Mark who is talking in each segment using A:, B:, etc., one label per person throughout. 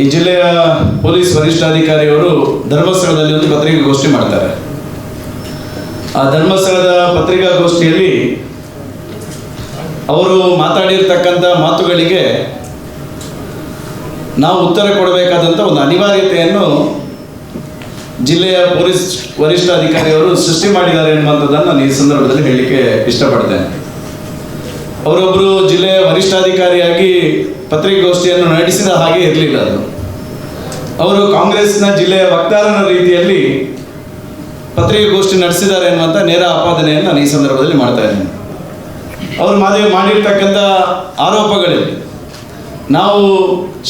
A: ಈ ಜಿಲ್ಲೆಯ ಪೊಲೀಸ್ ವರಿಷ್ಠಾಧಿಕಾರಿಯವರು ಧರ್ಮಸ್ಥಳದಲ್ಲಿ ಒಂದು ಪತ್ರಿಕಾಗೋಷ್ಠಿ ಮಾಡ್ತಾರೆ. ಆ ಧರ್ಮಸ್ಥಳದ ಪತ್ರಿಕಾಗೋಷ್ಠಿಯಲ್ಲಿ ಅವರು ಮಾತಾಡಿರ್ತಕ್ಕಂಥ ಮಾತುಗಳಿಗೆ ನಾವು ಉತ್ತರ ಕೊಡಬೇಕಾದಂಥ ಒಂದು ಅನಿವಾರ್ಯತೆಯನ್ನು ಜಿಲ್ಲೆಯ ಪೊಲೀಸ್ ವರಿಷ್ಠಾಧಿಕಾರಿಯವರು ಸೃಷ್ಟಿ ಮಾಡಿದ್ದಾರೆ ಎನ್ನುವಂಥದ್ದನ್ನು ನಾನು ಈ ಸಂದರ್ಭದಲ್ಲಿ ಹೇಳಲಿಕ್ಕೆ ಇಷ್ಟಪಡ್ತೇನೆ. ಅವರೊಬ್ಬರು ಜಿಲ್ಲೆಯ ವರಿಷ್ಠಾಧಿಕಾರಿಯಾಗಿ ಪತ್ರಿಕಾಗೋಷ್ಠಿಯನ್ನು ನಡೆಸಿದ ಹಾಗೆ ಇರಲಿಲ್ಲ ಅದು. ಅವರು ಕಾಂಗ್ರೆಸ್ನ ಜಿಲ್ಲೆಯ ವಕ್ತಾರನ ರೀತಿಯಲ್ಲಿ ಪತ್ರಿಕಾಗೋಷ್ಠಿ ನಡೆಸಿದ್ದಾರೆ ಅನ್ನುವಂಥ ನೇರ ಆಪಾದನೆಯನ್ನು ನಾನು ಈ ಸಂದರ್ಭದಲ್ಲಿ ಮಾಡ್ತಾ ಇದ್ದೇನೆ ಅವರು ಮಾದಿ ಮಾಡಿರ್ತಕ್ಕಂಥ ಆರೋಪಗಳಿವೆ. ನಾವು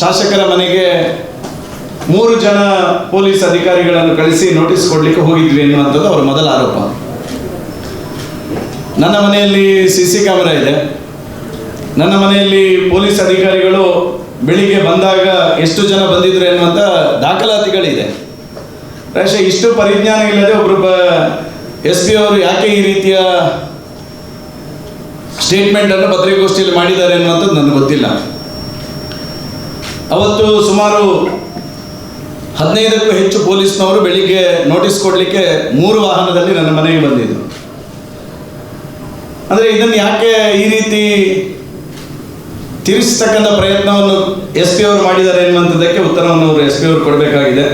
A: ಶಾಸಕರ ಮನೆಗೆ ಮೂರು ಜನ ಪೊಲೀಸ್ ಅಧಿಕಾರಿಗಳನ್ನು ಕಳಿಸಿ ನೋಟಿಸ್ ಕೊಡಲಿಕ್ಕೆ ಹೋಗಿದ್ವಿ ಅನ್ನುವಂಥದ್ದು ಅವರ ಮೊದಲ ಆರೋಪ. ನನ್ನ ಮನೆಯಲ್ಲಿ ಸಿ ಸಿ ಕ್ಯಾಮೆರಾ ಇದೆ. ನನ್ನ ಮನೆಯಲ್ಲಿ ಪೊಲೀಸ್ ಅಧಿಕಾರಿಗಳು ಬೆಳಿಗ್ಗೆ ಬಂದಾಗ ಎಷ್ಟು ಜನ ಬಂದಿದ್ರು ಎನ್ನುವಂಥ ದಾಖಲಾತಿಗಳಿದೆ. ಪ್ರಾಯಶಃ ಇಷ್ಟು ಪರಿಜ್ಞಾನ ಇಲ್ಲದೆ ಒಬ್ಬರು ಎಸ್ ಪಿ ಅವರು ಯಾಕೆ ಈ ರೀತಿಯ ಸ್ಟೇಟ್ಮೆಂಟನ್ನು ಪತ್ರಿಕಾಗೋಷ್ಠಿಯಲ್ಲಿ ಮಾಡಿದ್ದಾರೆ ಎನ್ನುವಂಥದ್ದು ನನಗೆ ಗೊತ್ತಿಲ್ಲ. ಅವತ್ತು ಸುಮಾರು ಹದಿನೈದಕ್ಕೂ ಹೆಚ್ಚು ಪೊಲೀಸ್ನವರು ಬೆಳಿಗ್ಗೆ ನೋಟಿಸ್ ಕೊಡಲಿಕ್ಕೆ ಮೂರು ವಾಹನದಲ್ಲಿ ನನ್ನ ಮನೆಗೆ ಬಂದಿದ್ದರು ಅಂದರೆ ಇದನ್ನು ಯಾಕೆ ಈ ರೀತಿ ತಿರುಗಿಸ್ತಕ್ಕಂಥ ಪ್ರಯತ್ನವನ್ನು ಎಸ್ ಪಿ ಅವರು ಮಾಡಿದ್ದಾರೆ ಎನ್ನುವಂಥದ್ದಕ್ಕೆ ಉತ್ತರವನ್ನು ಅವರು ಎಸ್ ಪಿ ಅವರು ಕೊಡಬೇಕಾಗಿದೆ.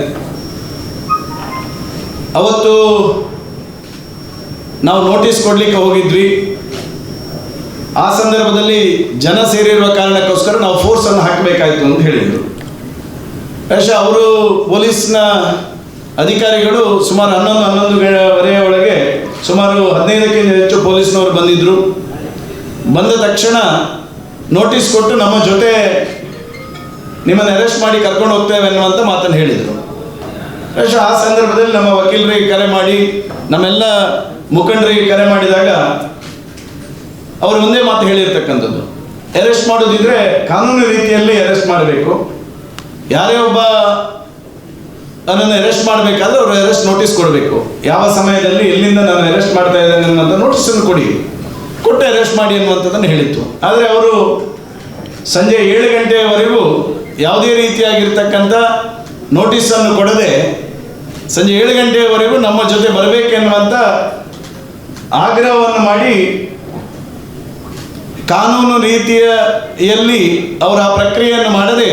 A: ಅವತ್ತು ನಾವು ನೋಟಿಸ್ ಕೊಡಲಿಕ್ಕೆ ಹೋಗಿದ್ವಿ. ಆ ಸಂದರ್ಭದಲ್ಲಿ ಜನ ಸೇರಿರುವ ಕಾರಣಕ್ಕೋಸ್ಕರ ನಾವು ಫೋರ್ಸನ್ನು ಹಾಕಬೇಕಾಯಿತು ಅಂತ ಹೇಳಿದರು. ಬಹುಶಃ ಅವರು ಪೊಲೀಸ್ನ ಅಧಿಕಾರಿಗಳು ಸುಮಾರು ಹನ್ನೊಂದು ಹನ್ನೊಂದು ವರೆಯ ಒಳಗೆ ಸುಮಾರು ಹದಿನೈದಕ್ಕಿಂತ ಹೆಚ್ಚು ಪೊಲೀಸ್ನವರು ಬಂದಿದ್ದರು ಬಂದ ತಕ್ಷಣ ನೋಟಿಸ್ ಕೊಟ್ಟು ನಮ್ಮ ಜೊತೆ ನಿಮ್ಮನ್ನು ಅರೆಸ್ಟ್ ಮಾಡಿ ಕರ್ಕೊಂಡು ಹೋಗ್ತೇವೆ ಅನ್ನುವಂತ ಮಾತನ್ನು ಹೇಳಿದರು. ಅಷ್ಟೇ ಆ ಸಂದರ್ಭದಲ್ಲಿ ನಮ್ಮ ವಕೀಲರಿಗೆ ಕರೆ ಮಾಡಿ, ನಮ್ಮೆಲ್ಲ ಮುಖಂಡರಿಗೆ ಕರೆ ಮಾಡಿದಾಗ ಅವರು ಒಂದೇ ಮಾತು ಹೇಳಿರ್ತಕ್ಕಂಥದ್ದು. ಅರೆಸ್ಟ್ ಮಾಡೋದಿದ್ರೆ ಕಾನೂನು ರೀತಿಯಲ್ಲಿ ಅರೆಸ್ಟ್ ಮಾಡಬೇಕು. ಯಾರೇ ಒಬ್ಬ ನನ್ನನ್ನು ಅರೆಸ್ಟ್ ಮಾಡಬೇಕಾದ್ರೆ ಅವರು ಅರೆಸ್ಟ್ ನೋಟಿಸ್ ಕೊಡಬೇಕು. ಯಾವ ಸಮಯದಲ್ಲಿ ಎಲ್ಲಿಂದ ನಾನು ಅರೆಸ್ಟ್ ಮಾಡ್ತಾ ಇದ್ದೇನೆ ಅಂತ ನೋಟಿಸನ್ನು ಕೊಡಿ. ಕೊಟ್ಟು ಅರೆಸ್ಟ್ ಮಾಡಿ ಅನ್ನುವಂಥದ್ದನ್ನು ಹೇಳಿತ್ತು. ಆದರೆ ಅವರು ಸಂಜೆ ಏಳು ಗಂಟೆಯವರೆಗೂ ಯಾವುದೇ ರೀತಿಯಾಗಿರ್ತಕ್ಕಂಥ ನೋಟಿಸನ್ನು ಕೊಡದೆ ಸಂಜೆ ಏಳು ಗಂಟೆಯವರೆಗೂ ನಮ್ಮ ಜೊತೆ ಬರಬೇಕೆನ್ನುವಂಥ ಆಗ್ರಹವನ್ನು ಮಾಡಿ ಕಾನೂನು ರೀತಿಯಲ್ಲಿ ಅವರು ಆ ಪ್ರಕ್ರಿಯೆಯನ್ನು ಮಾಡದೆ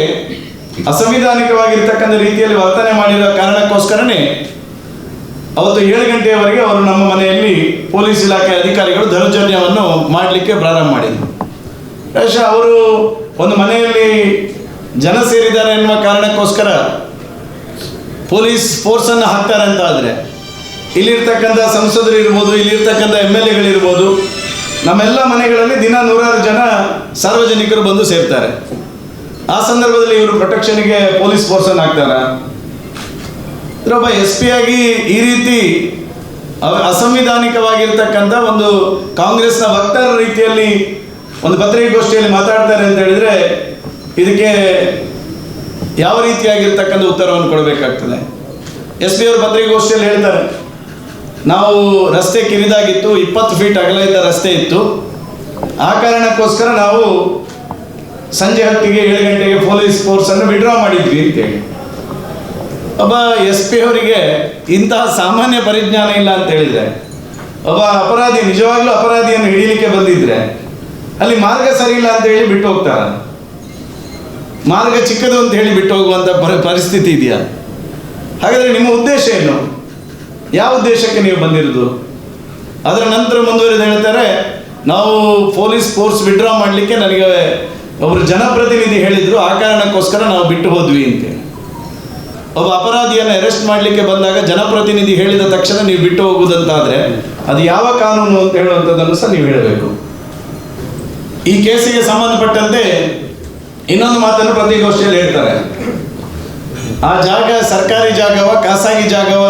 A: ಅಸಂವಿಧಾನಿಕವಾಗಿರ್ತಕ್ಕಂಥ ರೀತಿಯಲ್ಲಿ ವರ್ತನೆ ಮಾಡಿರೋ ಕಾರಣಕ್ಕೋಸ್ಕರನೇ ಅವತ್ತು ಏಳು ಗಂಟೆಯವರೆಗೆ ಅವರು ನಮ್ಮ ಮನೆಯಲ್ಲಿ ಪೊಲೀಸ್ ಇಲಾಖೆ ಅಧಿಕಾರಿಗಳು ದೌರ್ಜನ್ಯವನ್ನು ಮಾಡಲಿಕ್ಕೆ ಪ್ರಾರಂಭ ಮಾಡಿದರು. ಬಹುಶಃ ಅವರು ಒಂದು ಮನೆಯಲ್ಲಿ ಜನ ಸೇರಿದ್ದಾರೆ ಎನ್ನುವ ಕಾರಣಕ್ಕೋಸ್ಕರ ಪೊಲೀಸ್ ಫೋರ್ಸನ್ನು ಹಾಕ್ತಾರೆ ಅಂತ ಆದರೆ, ಇಲ್ಲಿರ್ತಕ್ಕಂಥ ಸಂಸದರು ಇರ್ಬೋದು, ಇಲ್ಲಿರ್ತಕ್ಕಂಥ ಎಂ ಎಲ್ ಎಗಳಿರ್ಬೋದು ನಮ್ಮೆಲ್ಲ ಮನೆಗಳಲ್ಲಿ ದಿನ ನೂರಾರು ಜನ ಸಾರ್ವಜನಿಕರು ಬಂದು ಸೇರ್ತಾರೆ. ಆ ಸಂದರ್ಭದಲ್ಲಿ ಇವರು ಪ್ರೊಟೆಕ್ಷನ್ಗೆ ಪೊಲೀಸ್ ಫೋರ್ಸನ್ನು ಹಾಕ್ತಾರ? ಒಬ್ಬ ಎಸ್ ಪಿ ಆಗಿ ಈ ರೀತಿ ಅಸಂವಿಧಾನಿಕವಾಗಿರ್ತಕ್ಕಂಥ ಒಂದು ಕಾಂಗ್ರೆಸ್ನ ವಕ್ತಾರ ರೀತಿಯಲ್ಲಿ ಒಂದು ಪತ್ರಿಕಾಗೋಷ್ಠಿಯಲ್ಲಿ ಮಾತಾಡ್ತಾರೆ ಅಂತ ಹೇಳಿದ್ರೆ ಇದಕ್ಕೆ ಯಾವ ರೀತಿಯಾಗಿರ್ತಕ್ಕಂಥ ಉತ್ತರವನ್ನು ಕೊಡಬೇಕಾಗ್ತದೆ? ಎಸ್ ಪಿ ಅವರು ಪತ್ರಿಕಾಗೋಷ್ಠಿಯಲ್ಲಿ ಹೇಳ್ತಾರೆ, ನಾವು ರಸ್ತೆ ಕಿರಿದಾಗಿತ್ತು, ಇಪ್ಪತ್ತು ಫೀಟ್ ಅಗಲ ಇದ್ದ ರಸ್ತೆ ಇತ್ತು. ಆ ಕಾರಣಕ್ಕೋಸ್ಕರ ನಾವು ಸಂಜೆ ಹತ್ತಿಗೆ ಏಳು ಗಂಟೆಗೆ ಪೊಲೀಸ್ ಫೋರ್ಸನ್ನು ವಿಡ್ರಾ ಮಾಡಿದ್ವಿ ಅಂತೇಳಿ. ಒಬ್ಬ ಎಸ್ ಪಿ ಅವರಿಗೆ ಇಂತಹ ಸಾಮಾನ್ಯ ಪರಿಜ್ಞಾನ ಇಲ್ಲ ಅಂತ ಹೇಳಿದ್ರೆ ಒಬ್ಬ ಅಪರಾಧಿ, ನಿಜವಾಗ್ಲೂ ಅಪರಾಧಿಯನ್ನು ಹಿಡಿಯಲಿಕ್ಕೆ ಬಂದಿದ್ರೆ, ಅಲ್ಲಿ ಮಾರ್ಗ ಸರಿ ಇಲ್ಲ ಅಂತ ಹೇಳಿ ಬಿಟ್ಟು ಹೋಗ್ತಾರ. ಮಾರ್ಗ ಚಿಕ್ಕದು ಅಂತ ಹೇಳಿ ಬಿಟ್ಟು ಹೋಗುವಂತ ಪರಿ- ಪರಿಸ್ಥಿತಿ ಇದೆಯಾ? ಹಾಗಾದ್ರೆ ನಿಮ್ಮ ಉದ್ದೇಶ ಏನು? ಯಾವ ಉದ್ದೇಶಕ್ಕೆ ನೀವು ಬಂದಿರೋದು? ಅದರ ನಂತರ ಮುಂದುವರೆದು ಹೇಳ್ತಾರೆ, ನಾವು ಪೊಲೀಸ್ ಫೋರ್ಸ್ ವಿಡ್ರಾ ಮಾಡಲಿಕ್ಕೆ ನನಗೆ ಒಬ್ಬರು ಜನಪ್ರತಿನಿಧಿ ಹೇಳಿದ್ರು, ಆ ಕಾರಣಕ್ಕೋಸ್ಕರ ನಾವು ಬಿಟ್ಟು ಹೋದ್ವಿ ಅಂತೇಳಿ ಒಬ್ಬ ಅಪರಾಧಿಯನ್ನು ಅರೆಸ್ಟ್ ಮಾಡಲಿಕ್ಕೆ ಬಂದಾಗ ಜನಪ್ರತಿನಿಧಿ ಹೇಳಿದ ತಕ್ಷಣ ನೀವು ಬಿಟ್ಟು ಹೋಗುವುದಂತಾದ್ರೆ ಅದು ಯಾವ ಕಾನೂನು ಅಂತ ಹೇಳುವಂಥದ್ದನ್ನು ಸಹ ನೀವು ಹೇಳಬೇಕು. ಈ ಕೇಸಿಗೆ ಸಂಬಂಧಪಟ್ಟಂತೆ ಇನ್ನೊಂದು ಮಾತನ್ನು ಪ್ರತಿಗೋಷ್ಠಿಯಲ್ಲಿ ಹೇಳ್ತಾರೆ. ಆ ಜಾಗ ಸರ್ಕಾರಿ ಜಾಗವ ಖಾಸಗಿ ಜಾಗವ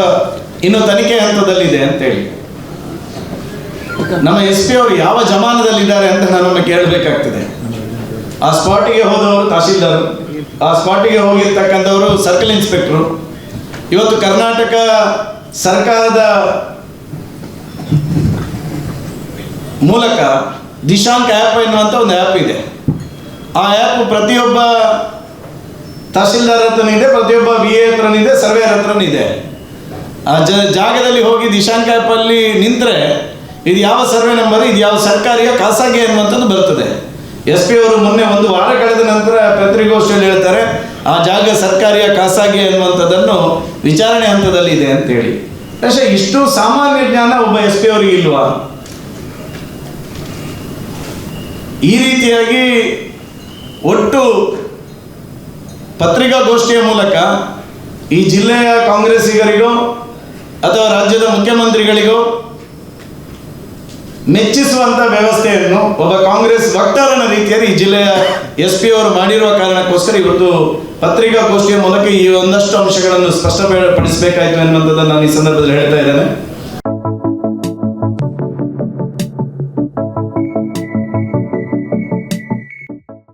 A: ಇನ್ನು ತನಿಖೆ ಹಂತದಲ್ಲಿದೆ ಅಂತೇಳಿ. ನಮ್ಮ ಎಸ್ ಪಿ ಅವರು ಯಾವ ಜಮಾನದಲ್ಲಿದ್ದಾರೆ ಅಂತ ನಾನೊಮ್ಮೆ ಕೇಳಬೇಕಾಗ್ತದೆ. ಆ ಸ್ಪಾಟಿಗೆ ಹೋದವರು ತಹಶೀಲ್ದಾರ್. ಆ ಸ್ಪಾಟಿಗೆ ಹೋಗಿರ್ತಕ್ಕಂಥವರು ಸರ್ಕಲ್ ಇನ್ಸ್ಪೆಕ್ಟ್ರು ಇವತ್ತು ಕರ್ನಾಟಕ ಸರ್ಕಾರದ ಮೂಲಕ ದಿಶಾಂಕ್ ಆ್ಯಪ್ ಎನ್ನುವಂಥ ಒಂದು ಆ್ಯಪ್ ಇದೆ. ಆ ಆ್ಯಪ್ ಪ್ರತಿಯೊಬ್ಬ ತಹಸೀಲ್ದಾರ್ ಹತ್ರನೂ ಇದೆ, ಪ್ರತಿಯೊಬ್ಬ ವಿ ಎ ಹತ್ರನೂ ಇದೆ ಸರ್ವೇರ್ ಹತ್ರನೂ ಇದೆ. ಆ ಜ, ಜಾಗದಲ್ಲಿ ಹೋಗಿ ದಿಶಾಂಕ ಆ್ಯಪಲ್ಲಿ ನಿಂತರೆ ಇದು ಯಾವ ಸರ್ವೆ ನಂಬರ್ ಇದು ಯಾವ ಸರ್ಕಾರಿಯ ಖಾಸಗಿ ಅನ್ನುವಂಥದ್ದು ಬರ್ತದೆ. ಎಸ್ ಪಿ ಅವರು ಮೊನ್ನೆ ಒಂದು ವಾರ ಕಳೆದ ನಂತರ ಪತ್ರಿಕಾಗೋಷ್ಠಿಯಲ್ಲಿ ಹೇಳ್ತಾರೆ ಆ ಜಾಗ ಸರ್ಕಾರಿಯ ಖಾಸಗಿ ಅನ್ನುವಂಥದ್ದನ್ನು ವಿಚಾರಣೆ ಹಂತದಲ್ಲಿ ಇದೆ ಅಂತೇಳಿ. ಅಷ್ಟೇ ಇಷ್ಟು ಸಾಮಾನ್ಯ ಜ್ಞಾನ ಒಬ್ಬ ಎಸ್ ಪಿ ಅವರಿಗೆ ಇಲ್ವಾ? ಈ ರೀತಿಯಾಗಿ ಒಟ್ಟು ಪತ್ರಿಕಾಗೋಷ್ಠಿಯ ಮೂಲಕ ಈ ಜಿಲ್ಲೆಯ ಕಾಂಗ್ರೆಸ್ಸಿಗರಿಗೂ ಅಥವಾ ರಾಜ್ಯದ ಮುಖ್ಯಮಂತ್ರಿಗಳಿಗೋ ಮೆಚ್ಚಿಸುವಂತ ವ್ಯವಸ್ಥೆಯನ್ನು ಒಬ್ಬ ಕಾಂಗ್ರೆಸ್ ವಕ್ತಾರನ ರೀತಿಯಲ್ಲಿ ಈ ಜಿಲ್ಲೆಯ ಎಸ್ ಪಿ ಅವರು ಮಾಡಿರುವ ಕಾರಣಕ್ಕೋಸ್ಕರ ಇವತ್ತು ಪತ್ರಿಕಾಗೋಷ್ಠಿಯ ಮೂಲಕ ಈ ಒಂದಷ್ಟು ಅಂಶಗಳನ್ನು ಸ್ಪಷ್ಟಪಡಿಸಬೇಕಾಯಿತು ಎನ್ನುವಂಥದ್ದನ್ನು ನಾನು ಈ ಸಂದರ್ಭದಲ್ಲಿ ಹೇಳ್ತಾ ಇದ್ದೇನೆ.